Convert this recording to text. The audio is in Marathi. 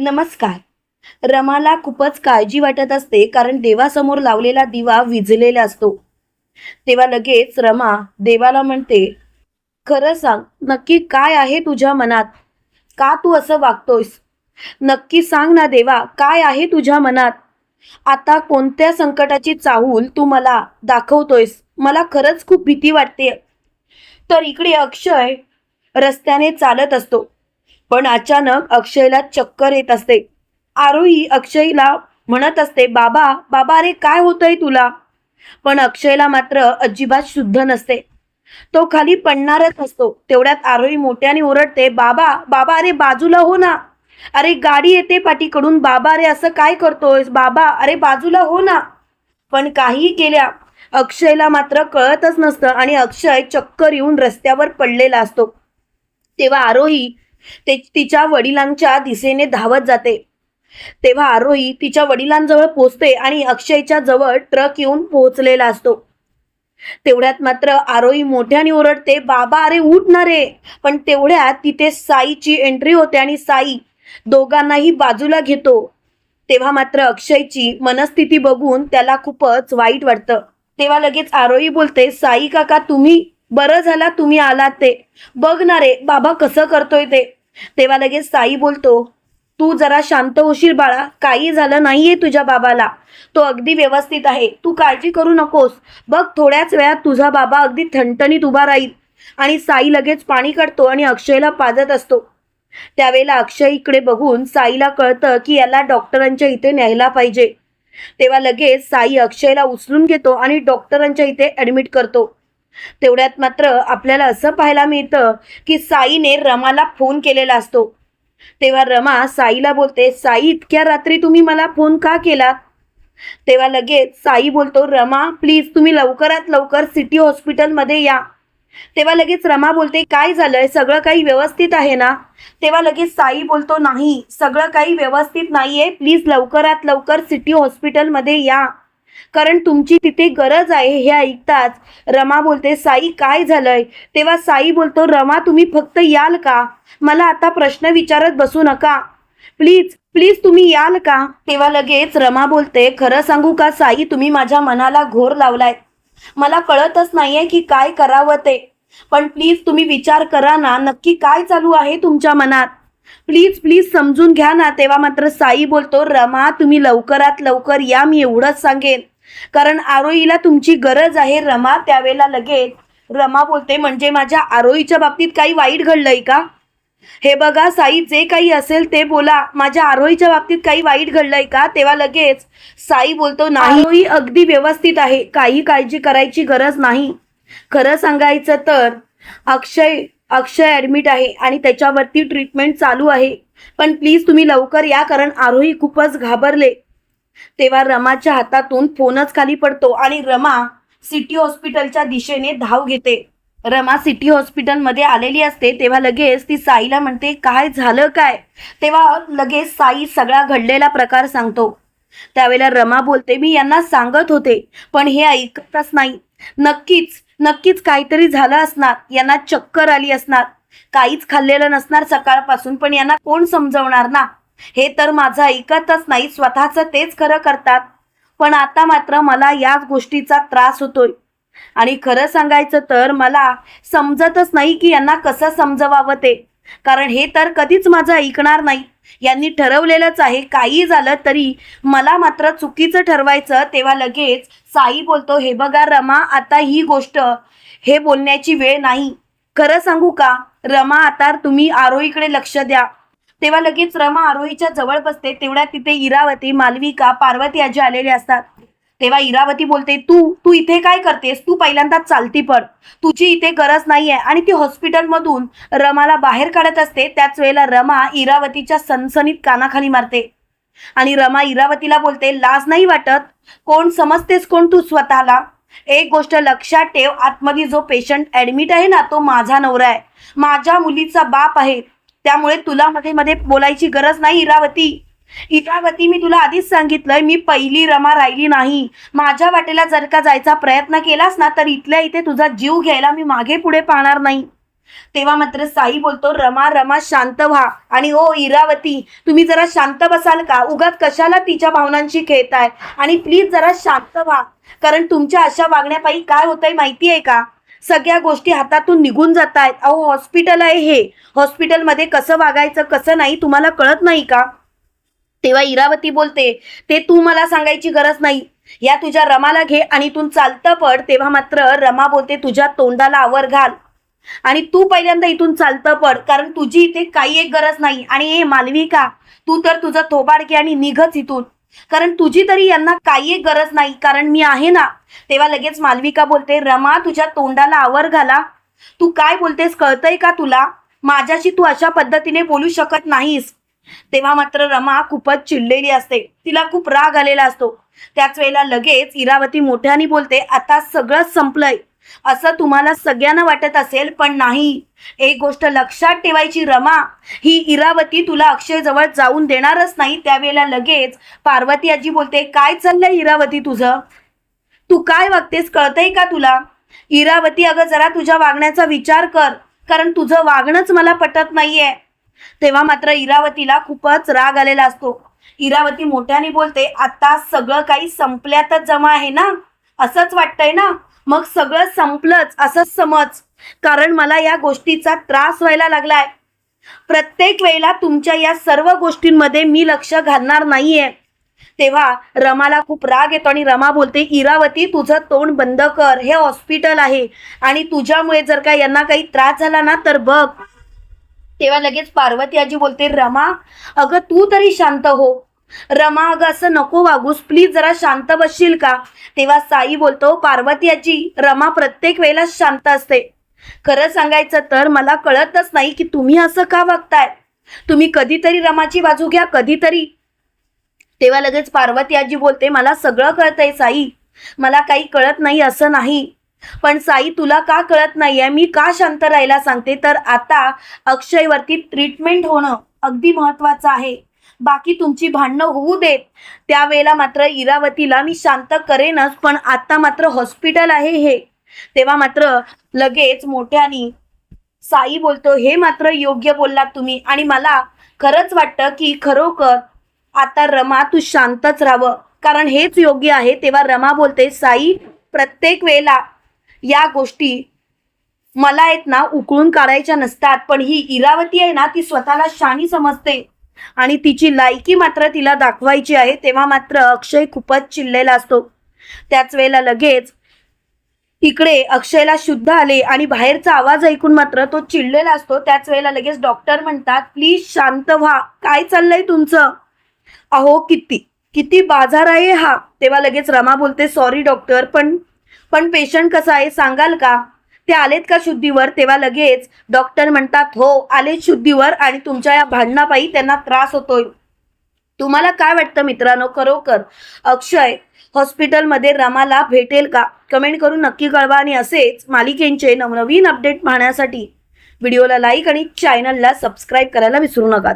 नमस्कार. रमाला खूपच काळजी वाटत असते कारण देवासमोर लावलेला दिवा विजलेला असतो. तेव्हा लगेच रमा देवाला म्हणते खरं सांग नक्की काय आहे तुझ्या मनात? का तू असं वागतोयस? नक्की सांग ना देवा काय आहे तुझ्या मनात? आता कोणत्या संकटाची चाहूल तू मला दाखवतोयस? मला खरंच खूप भीती वाटते तर इकडे अक्षय रस्त्याने चालत असतो. पण अचानक अक्षयला चक्कर येत असते. आरोही अक्षयला म्हणत असते बाबा बाबा अरे काय होतंय तुला? पण अक्षयला मात्र अजिबात शुद्ध नसते. तो खाली पडणारच असतो. तेवढ्यात आरोही मोठ्याने ओरडते बाबा बाबा अरे बाजूला हो ना. अरे गाडी येते पाठीकडून. बाबा अरे असं काय करतोयस? बाबा अरे बाजूला हो ना. पण काही केल्या अक्षयला मात्र कळतच नसतं आणि अक्षय चक्कर येऊन रस्त्यावर पडलेला असतो. तेव्हा आरोही ते तिच्या वडिलांच्या दिशेने धावत जाते. तेव्हा आरोही तिच्या वडिलांजवळ पोचते आणि अक्षयच्या जवळ ट्रक येऊन पोहोचलेला असतो. तेवढ्यात मात्र आरोही मोठ्याने ओरडते बाबा अरे उठ ना रे. पण तेवढ्यात तिथे साईची एंट्री होते आणि साई दोघांनाही बाजूला घेतो. तेव्हा मात्र अक्षयची मनस्थिती बघून त्याला खूपच वाईट वाटतं. तेव्हा लगेच आरोही बोलते साई काका तुम्ही बरं झाला तुम्ही आलात ते. बघ ना रे बाबा कसं करतोय ते. तेव्हा लगेच साई बोलतो तू जरा शांत होशील बाळा काही झालं नाहीये तुझ्या बाबाला. तो अगदी व्यवस्थित आहे. तू काळजी करू नकोस. बघ थोड्याच वेळात तुझा बाबा अगदी ठणठणीत उभा राहील. आणि साई लगेच पाणी काढतो आणि अक्षयला पाजत असतो. त्यावेळेला अक्षय इकडे बघून साईला कळतं की याला डॉक्टरांच्या इथे न्यायला पाहिजे. तेव्हा लगेच साई अक्षयला उचलून घेतो आणि डॉक्टरांच्या इथे ॲडमिट करतो. तेवढ्यात मात्र आपल्याला असं पाहायला मिळतं की साईने रमाला फोन केलेला असतो. तेव्हा रमा साईला बोलते साई इतक्या रात्री तुम्ही मला फोन का केला? तेव्हा लगेच साई बोलतो रमा प्लीज तुम्ही लवकरात लवकर सिटी हॉस्पिटलमध्ये या. तेव्हा लगेच रमा बोलते काय झालंय? सगळं काही व्यवस्थित आहे ना? तेव्हा लगेच साई बोलतो नाही सगळं काही व्यवस्थित नाहीये. प्लीज लवकरात लवकर सिटी हॉस्पिटलमध्ये या. कारण तुमची तिथे गरज आहे हे ऐकताच. रमा बोलते साई काय झालंय? तेव्हा साई बोलतो रमा तुम्ही फक्त याल का? मला आता प्रश्न विचारत बसू नका. प्लीज प्लीज तुम्ही याल का? तेव्हा लगेच रमा बोलते खरं सांगू का साई तुम्ही माझ्या मनाला घोर लावलाय. मला कळतच नाहीये की काय करावं ते. पण प्लीज तुम्ही विचार करा ना नक्की काय चालू आहे तुमच्या मनात? प्लीज प्लीज समजून घ्या ना. तेव्हा मात्र साई बोलतो रमा तुम्ही लवकरात लवकर या मी एवढंच सांगेन. कारण आरोईला तुमची गरज आहे रमा त्यावेळेला लगेच रमा बोलते म्हणजे माझ्या आरोईच्या बाबतीत काही वाईट घडलंय का? हे बघा साई जे काही असेल ते बोला. माझ्या आरोईच्या बाबतीत काही वाईट घडलंय का? तेव्हा लगेच साई बोलतो नाही. आरोही अगदी व्यवस्थित आहे. काही काळजी करायची गरज नाही. खरं सांगायचं तर अक्षय अक्षय ॲडमिट आहे आणि त्याच्यावरती ट्रीटमेंट चालू आहे. पण प्लीज तुम्ही लवकर या कारण आरोही खूपच घाबरले. तेव्हा रमाच्या हातातून फोनच खाली पडतो आणि रमा सिटी हॉस्पिटलच्या दिशेने धाव घेते. रमा सिटी हॉस्पिटलमध्ये आलेली असते तेव्हा लगेच ती साईला म्हणते काय झालं काय? तेव्हा लगेच साई सगळा घडलेला प्रकार सांगतो. त्यावेळेला रमा बोलते मी यांना सांगत होते पण हे ऐकतच नाही. नक्कीच नक्कीच काहीतरी झालं असणार यांना चक्कर आली असणार. काहीच खाल्लेलं नसणार सकाळपासून पण यांना कोण समजवणार ना? हे तर माझं ऐकतच नाही स्वतःचं तेच खरं करतात. पण आता मात्र मला याच गोष्टीचा त्रास होतोय. आणि खरं सांगायचं तर मला समजतच नाही की यांना कसं समजवावं ते. कारण हे तर कधीच माझं ऐकणार नाही. यांनी ठरवलेलंच आहे काही झालं तरी मला मात्र चुकीचं ठरवायचं तेव्हा लगेच साई बोलतो हे बघा रमा आता ही गोष्ट हे बोलण्याची वेळ नाही. खरं सांगू का? रमा आता तुम्ही आरोहीकडे लक्ष द्या. तेव्हा लगेच रमा आरोहीच्या जवळ बसते तेवढ्या तिथे इरावती मालविका पार्वती आजी आलेले असतात. तेव्हा इरावती बोलते तू तू इथे काय करतेस? तू पहिल्यांदा चालती पड. तुझी इथे गरज नाहीये. आणि ती हॉस्पिटलमधून रमाला बाहेर काढत असते. त्याच वेळेला रमा इरावतीच्या सनसनीत कानाखाली मारते. आणि रमा इरावतीला बोलते लाज नाही वाटत? कोण समजतेस कोण तू स्वतःला? एक गोष्ट लक्षात ठेव आतमध्ये जो पेशंट ऍडमिट आहे ना तो माझा नवरा आहे. माझ्या मुलीचा बाप आहे. त्यामुळे तुला मध्ये मध्ये बोलायची गरज नाही इरावती. इरावती मी तुला आधीच सांगितलंय मी पहिली रमा राहिली नाही. माझ्या वाटेला जर का जायचा प्रयत्न केलास ना तर इथल्या इथे तुझा जीव घ्यायला मी मागे पुढे पाहणार नाही. तेव्हा मात्र साई बोलतो रमा रमा शांत व्हा. आणि ओ इरावती तुम्ही जरा शांत बसाल का? उगाच कशाला तिच्या भावनांशी खेळताय? आणि प्लीज जरा शांत व्हा. कारण तुमच्या अशा वागण्यापायी काय होतंय माहिती आहे का? सगळ्या गोष्टी हातातून निघून जात आहेत अहो हॉस्पिटल आहे हे. हॉस्पिटलमध्ये कसं वागायचं कसं नाही तुम्हाला कळत नाही का? तेव्हा इरावती बोलते ते तू मला सांगायची गरज नाही. या तुझ्या रमाला घे आणि इथून चालतं पड. तेव्हा मात्र रमा बोलते तुझ्या तोंडाला आवर घाल. आणि तू पहिल्यांदा इथून चालतं पड कारण तुझी इथे काही एक गरज नाही. आणि हे मालविका तू तर तुझं थोबाड घे आणि निघच इथून. कारण तुझी तरी यांना काही एक गरज नाही कारण मी आहे ना. तेव्हा लगेच मालविका बोलते रमा तुझ्या तोंडाला आवर घाला. तू काय बोलतेस कळतंय का तुला? माझ्याशी तू अशा पद्धतीने बोलू शकत नाहीस. तेव्हा मात्र रमा खूपच चिडलेली असते. तिला खूप राग आलेला असतो. त्याच वेळेला लगेच इरावती मोठ्याने बोलते आता सगळं संपलंय. असं तुम्हाला सगळ्यांना वाटत असेल पण नाही. एक गोष्ट लक्षात ठेवायची रमा ही इरावती तुला अक्षय जवळ जाऊन देणारच नाही. त्यावेळेला लगेच पार्वती आजी बोलते काय चाललंय इरावती तुझं? तू काय वागतेस कळतंय का तुला? इरावती अगं जरा तुझ्या वागण्याचा विचार कर कारण तुझं वागणंच मला पटत नाहीये. तेव्हा मात्र इरावतीला खूपच राग आलेला असतो. इरावती मोठ्याने बोलते आता सगळं काही संपल्यातच जमा आहे ना? असंच वाटतंय ना? मग सगळं संपलंच असंच समज. कारण मला या गोष्टीचा त्रास व्हायला लागलाय. प्रत्येक वेळेला तुमच्या या सर्व गोष्टींमध्ये मी लक्ष घालणार नाहीये. तेव्हा रमाला खूप राग येतो आणि रमा बोलते इरावती तुझं तोंड बंद कर. हे हॉस्पिटल आहे आणि तुझ्यामुळे जर का यांना काही त्रास झाला ना तर बघ. तेव्हा लगेच पार्वती आजी बोलते रमा अगं तू तरी शांत हो. रमा अगं असं नको वागूस. प्लीज जरा शांत बसशील का? तेव्हा साई बोलतो पार्वती आजी रमा प्रत्येक वेळेला शांत असते. खरं सांगायचं तर मला कळतच नाही की तुम्ही असं का वागताय. तुम्ही कधीतरी रमाची बाजू घ्या कधीतरी. तेव्हा लगेच पार्वती आजी बोलते मला सगळं कळतंय साई. मला काही कळत नाही असं नाही. पण साई तुला का कळत नाहीये? मी का शांत राहायला सांगते? तर आता अक्षयवरती ट्रीटमेंट होणं अगदी महत्वाचं आहे. बाकी तुमची भांडणं होऊ देत. त्यावेळेला मात्र इरावतीला मी शांत करेनच पण आता मात्र हॉस्पिटल आहे हे. तेव्हा मात्र लगेच मोठ्यानी साई बोलतो हे मात्र योग्य बोललात तुम्ही. आणि मला खरंच वाटतं की खरोखर आता रमा तू शांतच राहावं. कारण हेच योग्य आहे. तेव्हा रमा बोलते साई प्रत्येक वेळेला या गोष्टी मला आहेत ना उकळून काढायच्या नसतात. पण ही इरावती आहे ना ती स्वतःला शाणी समजते. आणि तिची लायकी मात्र तिला दाखवायची आहे तेव्हा मात्र अक्षय खूपच चिडलेला असतो. त्याच वेळेला लगेच इकडे अक्षयला शुद्ध आले आणि बाहेरचा आवाज ऐकून मात्र तो चिडलेला असतो. त्याच वेळेला लगेच डॉक्टर म्हणतात प्लीज शांत व्हा. काय चाललंय तुमचं? अहो किती किती बाजार आहे हा. तेव्हा लगेच रमा बोलते सॉरी डॉक्टर पण पण पेशंट कसा आहे सांगाल का? ते आलेत का शुद्धीवर? तेव्हा लगेच डॉक्टर म्हणतात हो आलेत शुद्धीवर आणि तुमच्या या भांडणापायी त्यांना त्रास होतोय. तुम्हाला काय वाटतं मित्रांनो? खरोखर अक्षय हॉस्पिटलमध्ये रमाला भेटेल का? कमेंट करून नक्की कळवा आणि असेच मालिकेंचे नवनवीन अपडेट पाहण्यासाठी. व्हिडिओला लाईक आणि चॅनलला सबस्क्राईब करायला विसरू नका.